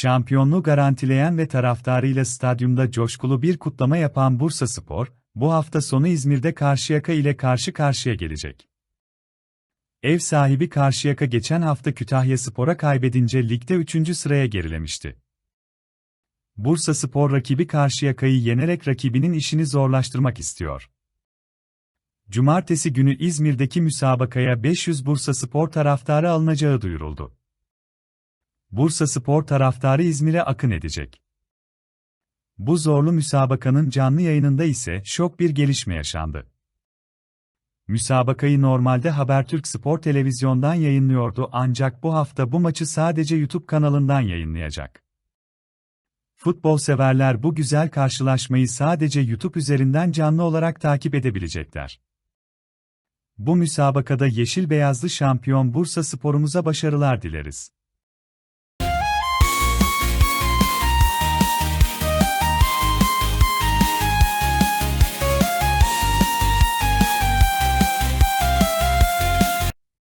Şampiyonluğu garantileyen ve taraftarıyla stadyumda coşkulu bir kutlama yapan Bursaspor, bu hafta sonu İzmir'de Karşıyaka ile karşı karşıya gelecek. Ev sahibi Karşıyaka geçen hafta Kütahyaspor'a kaybedince ligde 3. sıraya gerilemişti. Bursaspor rakibi Karşıyaka'yı yenerek rakibinin işini zorlaştırmak istiyor. Cumartesi günü İzmir'deki müsabakaya 500 Bursaspor taraftarı alınacağı duyuruldu. Bursaspor taraftarı İzmir'e akın edecek. Bu zorlu müsabakanın canlı yayınında ise şok bir gelişme yaşandı. Müsabakayı normalde Habertürk Spor televizyondan yayınlıyordu ancak bu hafta bu maçı sadece YouTube kanalından yayınlayacak. Futbol severler bu güzel karşılaşmayı sadece YouTube üzerinden canlı olarak takip edebilecekler. Bu müsabakada yeşil beyazlı şampiyon Bursa sporumuza başarılar dileriz.